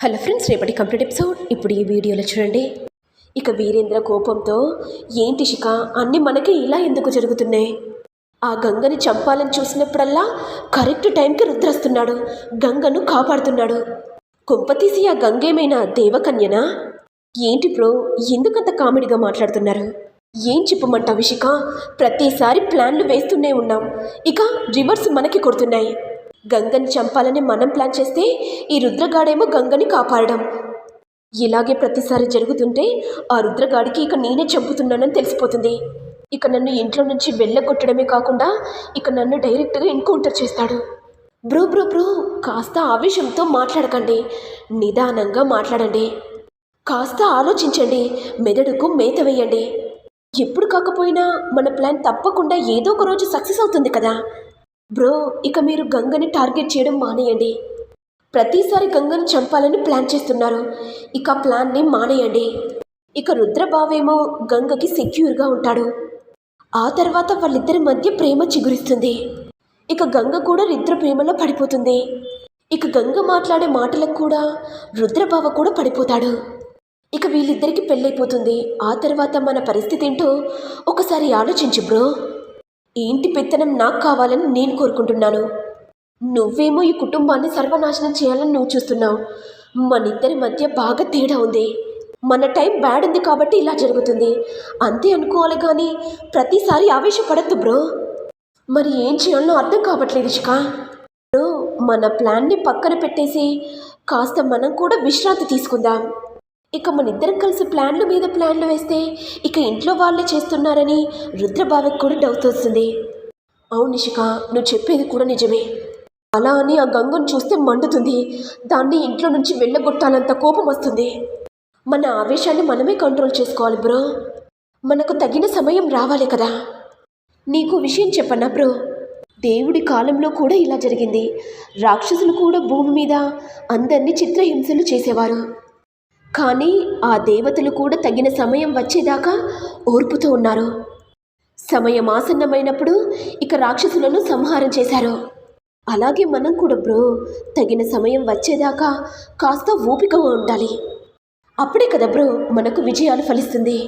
Hello friends రేపటి complete episode. ఇప్పుడు ఈ వీడియోలో చూడండి. ఇక వీరేంద్ర కోపంతో ఏంటి శిఖ? అన్నీ మనకి ఇలా ఎందుకు జరుగుతున్నాయి? ఆ గంగని చంపాలని చూసినప్పుడల్లా కరెక్ట్ టైంకి రుద్రస్తున్నాడు. గంగను కాపాడుతున్నాడు. కుంపతీసి ఆ గంగేమైనా దేవకన్యనా? ఏంటి బ్రో ఎందుకంత కామెడీగా మాట్లాడుతున్నారు? ఏం చెప్పమంటావు శిఖ? ప్రతిసారి ప్లాన్లు వేస్తూనే ఉన్నాం. ఇక రివర్స్ మనకి కొడుతున్నాయి. గంగని చంపాలని మనం ప్లాన్ చేస్తే ఈ రుద్రగాడేమో గంగని కాపాడడం. ఇలాగే ప్రతిసారి జరుగుతుంటే ఆ రుద్రగాడికి ఇక నేనే చంపుతున్నానని తెలిసిపోతుంది. ఇక నన్ను ఇంట్లో నుంచి వెళ్ళగొట్టడమే కాకుండా ఇక నన్ను డైరెక్ట్గా ఎన్కౌంటర్ చేస్తాడు. బ్రో బ్రో బ్రో కాస్త ఆవేశంతో మాట్లాడకండి. నిదానంగా మాట్లాడండి. కాస్త ఆలోచించండి. మెదడుకు మేత వేయండి. ఎప్పుడు కాకపోయినా మన ప్లాన్ తప్పకుండా ఏదో ఒక రోజు సక్సెస్ అవుతుంది కదా. బ్రో ఇక మీరు గంగని టార్గెట్ చేయడం మానేయండి. ప్రతిసారి గంగను చంపాలని ప్లాన్ చేస్తున్నారు. ఇక ప్లాన్ని మానేయండి. ఇక రుద్రబావేమో గంగకి సెక్యూర్గా ఉంటాడు. ఆ తర్వాత వాళ్ళిద్దరి మధ్య ప్రేమ చిగురిస్తుంది. ఇక గంగ కూడా రుద్ర ప్రేమలో పడిపోతుంది. ఇక గంగ మాట్లాడే మాటలకు కూడా రుద్రబావ కూడా పడిపోతాడు. ఇక వీళ్ళిద్దరికి పెళ్ళైపోతుంది. ఆ తర్వాత మన పరిస్థితి ఏంటో ఒకసారి ఆలోచించు బ్రో. ఏంటి పెత్తనం నాకు కావాలని నేను కోరుకుంటున్నాను? నువ్వేమో ఈ కుటుంబాన్ని సర్వనాశనం చేయాలని నువ్వు చూస్తున్నావు. మన ఇద్దరి మధ్య బాగా తేడా ఉంది. మన టైం బ్యాడ్ ఉంది కాబట్టి ఇలా జరుగుతుంది. అంతే అనుకోవాలి కానీ ప్రతిసారి ఆవేశపడద్దు బ్రో. మరి ఏం చేయాలో అర్థం కావట్లేదు ఇషిక బ్రో మన ప్లాన్ని పక్కన పెట్టేసి కాస్త మనం కూడా విశ్రాంతి తీసుకుందాం. ఇక మన ఇద్దరం కలిసి ప్లాన్ల మీద ప్లాన్లు వేస్తే ఇక ఇంట్లో వాళ్ళే చేస్తున్నారని రుద్రబావకి కూడా డౌట్ వస్తుంది. అవును నిషిక నువ్వు చెప్పేది కూడా నిజమే. అలా అని ఆ గంగను చూస్తే మండుతుంది. దాన్ని ఇంట్లో నుంచి వెళ్ళగొట్టాలంత కోపం వస్తుంది. మన ఆవేశాన్ని మనమే కంట్రోల్ చేసుకోవాలి బ్రో. మనకు తగిన సమయం రావాలి కదా. నీకు విషయం చెప్పన్నా బ్రో? దేవుడి కాలంలో కూడా ఇలా జరిగింది. రాక్షసులు కూడా భూమి మీద అందరినీ చిత్రహింసలు చేసేవారు. కానీ ఆ దేవతలు కూడా తగిన సమయం వచ్చేదాకా ఓర్పుతూ ఉన్నారు. సమయం ఆసన్నమైనప్పుడు ఇక రాక్షసులను సంహారం చేశారు. అలాగే మనం కూడా బ్రో తగిన సమయం వచ్చేదాకా కాస్త ఓపికగా ఉండాలి. అప్పుడే కదా బ్రో మనకు విజయాలు ఫలిస్తుంది.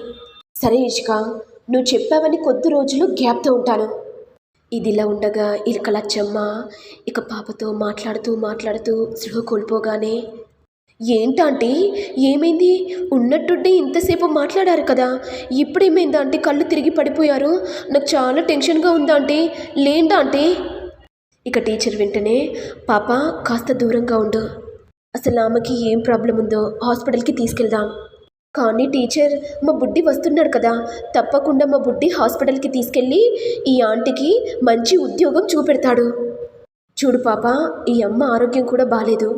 సరే ఇష్క నువ్వు చెప్పావని కొద్ది రోజులు గ్యాప్తో ఉంటాను. ఇదిలా ఉండగా ఇక లచ్చమ్మ ఇక పాపతో మాట్లాడుతూ మాట్లాడుతూ సృహ కోల్పోగానే ఏంటంటే ఏమైంది? ఉన్నట్టుండి ఇంతసేపు మాట్లాడారు కదా. ఇప్పుడేమైందా అంటే కళ్ళు తిరిగి పడిపోయారు. నాకు చాలా టెన్షన్గా ఉందా అంటే లేందా అంటే ఇక టీచర్ వెంటనే పాప కాస్త దూరంగా ఉండు. అసలు ఆమెకి ఏం ప్రాబ్లం ఉందో హాస్పిటల్కి తీసుకెళ్దాం. కానీ టీచర్ మా బుడ్డి వస్తున్నాడు కదా. తప్పకుండా మా బుడ్డి హాస్పిటల్కి తీసుకెళ్ళి ఈ ఆంటీకి మంచి ఉద్యోగం చూపెడతాడు. చూడు పాప ఈ అమ్మ ఆరోగ్యం కూడా బాగాలేదు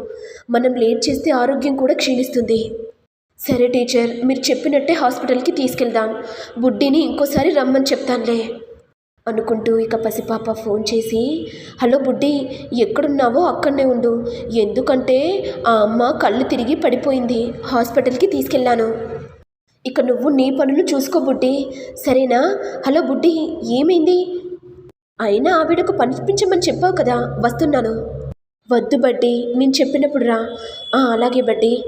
మనం లేట్ చేస్తే ఆరోగ్యం కూడా క్షీణిస్తుంది. సరే టీచర్ మీరు చెప్పినట్టే హాస్పిటల్కి తీసుకెళ్దాం. బుడ్డిని ఇంకోసారి రమ్మని చెప్తానులే. అనుకుంటూ ఇక పసిపాప ఫోన్ చేసి హలో బుడ్డి ఎక్కడున్నావో అక్కడనే ఉండు. ఎందుకంటే ఆ అమ్మ కళ్ళు తిరిగి పడిపోయింది. హాస్పిటల్కి తీసుకెళ్ళాను ఇక నువ్వు నీ పనులు చూసుకో బుడ్డి. సరేనా? హలో బుడ్డి ఏమైంది? అయినా ఆవిడకు పనిపించమని చెప్పావు కదా వస్తున్నాను. వద్దు బట్టి నేను చెప్పినప్పుడు రా. "ఆ, అలాగే బట్టి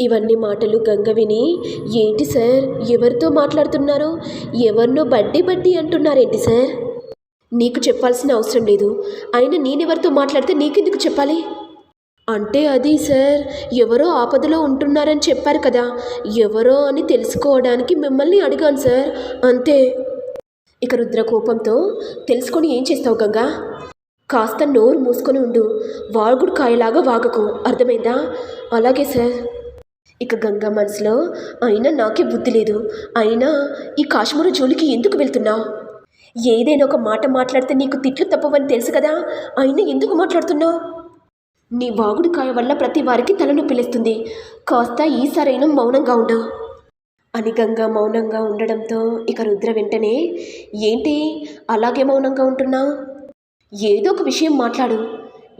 ఇవన్నీ మాటలు గంగ విని ఏంటి సార్ ఎవరితో మాట్లాడుతున్నారు? ఎవరినో బడ్డీ బడ్డీ అంటున్నారేంటి సార్? నీకు చెప్పాల్సిన అవసరం లేదు. అయినా నేనెవరితో మాట్లాడితే నీకెందుకు చెప్పాలి? అంటే అది సార్ ఎవరో ఆపదలో ఉంటున్నారని చెప్పారు కదా. ఎవరో అని తెలుసుకోవడానికి మిమ్మల్ని అడిగాను సార్. అంతే. ఇక రుద్ర కోపంతో తెలుసుకొని ఏం చేస్తావు గంగా? కాస్త నోరు మూసుకొని ఉండు. వాగుడు కాయలాగా వాగకు. అర్థమైందా? అలాగే సార్. ఇక గంగా మనసులో అయినా నాకే బుద్ధి లేదు. అయినా ఈ కాశ్మీరు జోలికి ఎందుకు వెళ్తున్నావు? ఏదైనా ఒక మాట మాట్లాడితే నీకు తిట్లు తప్పవని తెలుసు కదా? అయినా ఎందుకు మాట్లాడుతున్నావు? నీ వాగుడు కాయ వల్ల ప్రతి వారికి తలనొప్పిలేస్తుంది కాస్త ఈసారైనా మౌనంగా ఉండవు అని గంగ మౌనంగా ఉండడంతో ఇక రుద్ర వెంటనే ఏంటి? అలాగే మౌనంగా ఉంటున్నావు ఏదో ఒక విషయం మాట్లాడు.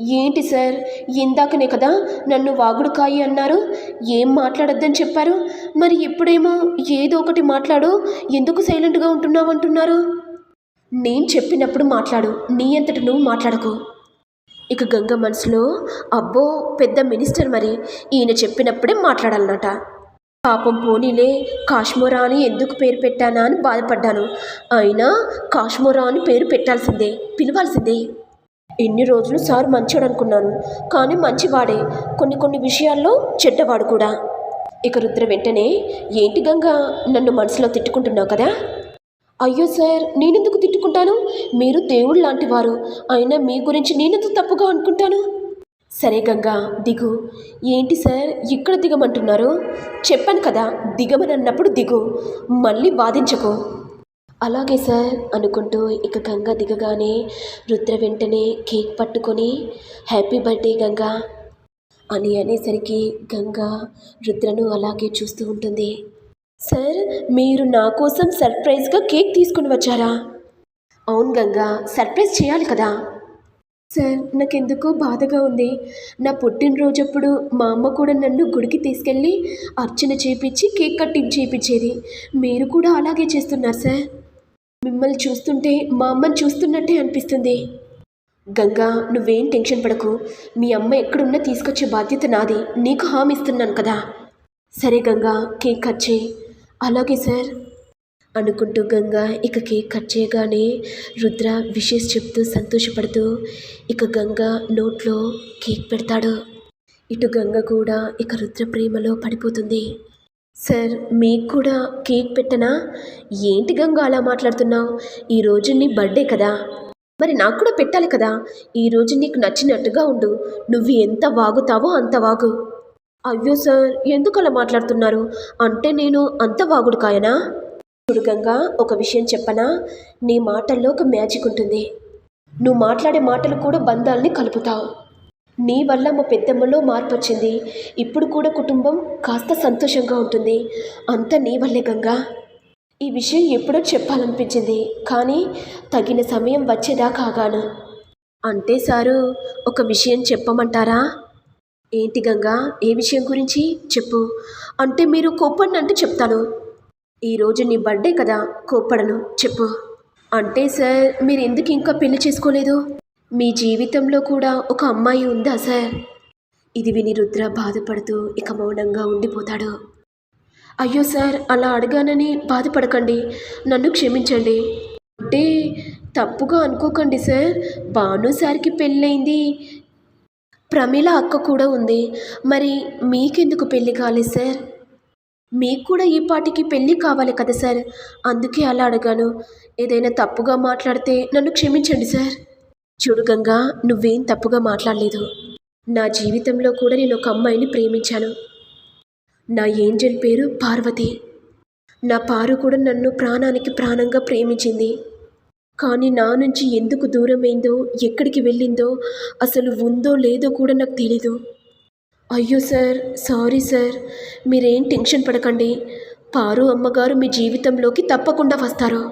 ఏంటి సార్? ఇందాకనే కదా నన్ను వాగుడుకాయి అన్నారు. ఏం మాట్లాడొద్దని చెప్పారు? మరి ఇప్పుడేమో ఏదో ఒకటి మాట్లాడు. ఎందుకు సైలెంట్గా ఉంటున్నావు అంటున్నారు? నేను చెప్పినప్పుడు మాట్లాడు. నీ అంతటి నువ్వు మాట్లాడకు. ఇక గంగ మనసులో అబ్బో పెద్ద మినిస్టర్ మరి. ఈయన చెప్పినప్పుడే మాట్లాడాలన్నట పాపం పోనీలే కాశ్మోరా అని ఎందుకు పేరు పెట్టానా అని బాధపడ్డాను. అయినా కాశ్మోరా అని పేరు పెట్టాల్సిందే పిలవాల్సిందే. ఎన్ని రోజులు సార్ మంచివాడు అనుకున్నాను కానీ మంచివాడే కొన్ని కొన్ని విషయాల్లో చెడ్డవాడు కూడా. ఇక రుద్ర వెంటనే ఏంటి గంగా నన్ను మనసులో తిట్టుకుంటున్నావు కదా? అయ్యో సార్ నేనెందుకు తిట్టుకుంటాను? మీరు దేవుడు లాంటి వారు అయినా మీ గురించి నేనెందుకు తప్పుగా అనుకుంటాను? సరే గంగా దిగు. ఏంటి సార్ ఇక్కడ దిగమంటున్నారు? చెప్పాను కదా దిగమని అన్నప్పుడు దిగు. మళ్ళీ వాదించకు. అలాగే సార్ అనుకుంటూ ఇక గంగ దిగగానే రుద్ర వెంటనే కేక్ పట్టుకొని హ్యాపీ బర్త్డే గంగా అని అనేసరికి గంగ రుద్రను అలాగే చూస్తూ ఉంటుంది. సార్ మీరు నా కోసం సర్ప్రైజ్గా కేక్ తీసుకుని వచ్చారా? అవును గంగా సర్ప్రైజ్ చేయాలి కదా. సార్ నాకెందుకో బాధగా ఉంది. నా పుట్టినరోజప్పుడు మా అమ్మ కూడా నన్ను గుడికి తీసుకెళ్ళి అర్చన చేపించి కేక్ కట్టింగ్ చేయించేది మీరు కూడా అలాగే చేస్తున్నారు సార్. మిమ్మల్ని చూస్తుంటే మా అమ్మని చూస్తున్నట్టే అనిపిస్తుంది. గంగా నువ్వేం టెన్షన్ పడకు. మీ అమ్మ ఎక్కడున్నా తీసుకొచ్చే బాధ్యత నాది. నీకు హామీ ఇస్తున్నాను కదా. సరే గంగా కేక్ కట్ చేయి. అలాగే సార్. అనుకుంటూ గంగా ఇక కేక్ కట్ చేయగానే రుద్ర విషెస్ చెప్తూ సంతోషపడుతూ ఇక గంగా నోట్లో కేక్ పెడతాడు. ఇటు గంగ కూడా ఇక రుద్ర ప్రేమలో పడిపోతుంది. సార్ మీకు కూడా కేక్ పెట్టనా? ఏంటి గంగ అలా మాట్లాడుతున్నావు? ఈరోజు నీ బర్త్డే కదా. మరి నాకు కూడా పెట్టాలి కదా. ఈరోజు నీకు నచ్చినట్టుగా ఉండు. నువ్వు ఎంత వాగుతావో అంత వాగు. అయ్యో సార్ ఎందుకు అలా మాట్లాడుతున్నారు? అంటే నేను అంత వాగుడు కాయనా చూడుగంగా ఒక విషయం చెప్పనా? నీ మాటల్లో ఒక మ్యాజిక్ ఉంటుంది. నువ్వు మాట్లాడే మాటలు కూడా బంధాలని కలుపుతావు. నీ వల్ల మా పెద్దమ్మలో మార్పు వచ్చింది. ఇప్పుడు కూడా కుటుంబం కాస్త సంతోషంగా ఉంటుంది. అంతా నీ వల్లే గంగా. ఈ విషయం ఎప్పుడో చెప్పాలనిపించింది. కానీ తగిన సమయం వచ్చేదాకా ఆగాను. అంటే సారు ఒక విషయం చెప్పమంటారా? ఏంటి గంగా? ఏ విషయం గురించి? చెప్పు. అంటే మీరు కోప్పడిని అంటే చెప్తాను. ఈరోజు నీ బర్త్డే కదా కోప్పడను చెప్పు. అంటే సార్ మీరు ఎందుకు ఇంకా పెళ్ళి చేసుకోలేదు? మీ జీవితంలో కూడా ఒక అమ్మాయి ఉందా సార్? ఇది విని రుద్ర బాధపడుతూ ఇక మౌనంగా ఉండిపోతాడు. అయ్యో సార్ అలా అడగానని బాధపడకండి. నన్ను క్షమించండి. అంటే తప్పుగా అనుకోకండి సార్. భాను సార్కి పెళ్ళైంది ప్రమీల అక్క కూడా ఉంది. మరి మీకెందుకు పెళ్ళి కాలేదు సార్? మీకు కూడా ఈ పాటికి పెళ్ళి కావాలి కదా సార్? అందుకే అలా అడగాను. ఏదైనా తప్పుగా మాట్లాడితే నన్ను క్షమించండి సార్. చూడు గంగా నువ్వేం తప్పుగా మాట్లాడలేదు. నా జీవితంలో కూడా నేను ఒక అమ్మాయిని ప్రేమించాను. నా ఏంజల్ పేరు పార్వతి. నా పారు కూడా నన్ను ప్రాణానికి ప్రాణంగా ప్రేమించింది. కానీ నా నుంచి ఎందుకు దూరమైందో ఎక్కడికి వెళ్ళిందో అసలు ఉందో లేదో కూడా నాకు తెలీదు. అయ్యో సార్ సారీ సార్. మీరేం టెన్షన్ పడకండి. పారు అమ్మగారు మీ జీవితంలోకి తప్పకుండా వస్తారు.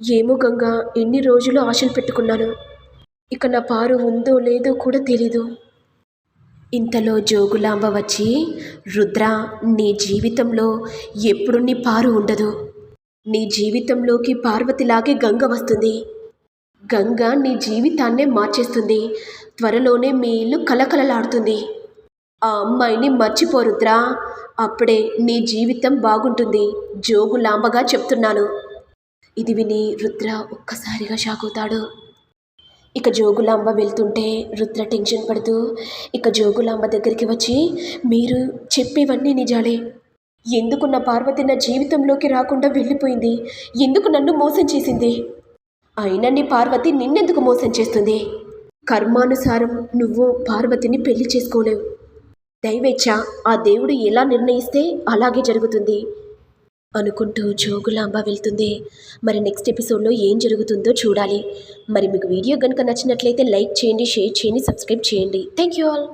ఏమో గంగా ఎన్ని రోజులు ఆశలు పెట్టుకున్నాను. ఇక నా పారు ఉందో లేదో కూడా తెలీదు. ఇంతలో జోగులాంబ వచ్చి రుద్ర నీ జీవితంలో ఎప్పుడు నీ పారు ఉండదు. నీ జీవితంలోకి పార్వతిలాగే గంగ వస్తుంది. గంగ నీ జీవితాన్నే మార్చేస్తుంది. త్వరలోనే మీ ఇల్లు కలకలలాడుతుంది ఆ అమ్మాయిని మర్చిపోరుద్రా. అప్పుడే నీ జీవితం బాగుంటుంది. జోగులాంబగా చెప్తున్నాను. ఇది విని రుద్ర ఒక్కసారిగా షాక్ అవుతాడు ఇక జోగులాంబ వెళ్తుంటే రుద్ర టెన్షన్ పడుతూ ఇక జోగులాంబ దగ్గరికి వచ్చి మీరు చెప్పేవన్నీ నిజాలే. ఎందుకు నా పార్వతి నా జీవితంలోకి రాకుండా వెళ్ళిపోయింది? ఎందుకు నన్ను మోసం చేసింది? అయినా నీ పార్వతి నిన్నెందుకు మోసం చేస్తుంది? కర్మానుసారం నువ్వు పార్వతిని పెళ్ళి చేసుకోలేవు. దైవేచ్ఛ ఆ దేవుడు ఎలా నిర్ణయిస్తే అలాగే జరుగుతుంది అనుకుంటూ జోగులాంబ వెళ్తుంది. మరి నెక్స్ట్ ఎపిసోడ్లో ఏం జరుగుతుందో చూడాలి. మరి మీకు వీడియో కనుక నచ్చినట్లయితే లైక్ చేయండి షేర్ చేయండి సబ్స్క్రైబ్ చేయండి. Thank you all.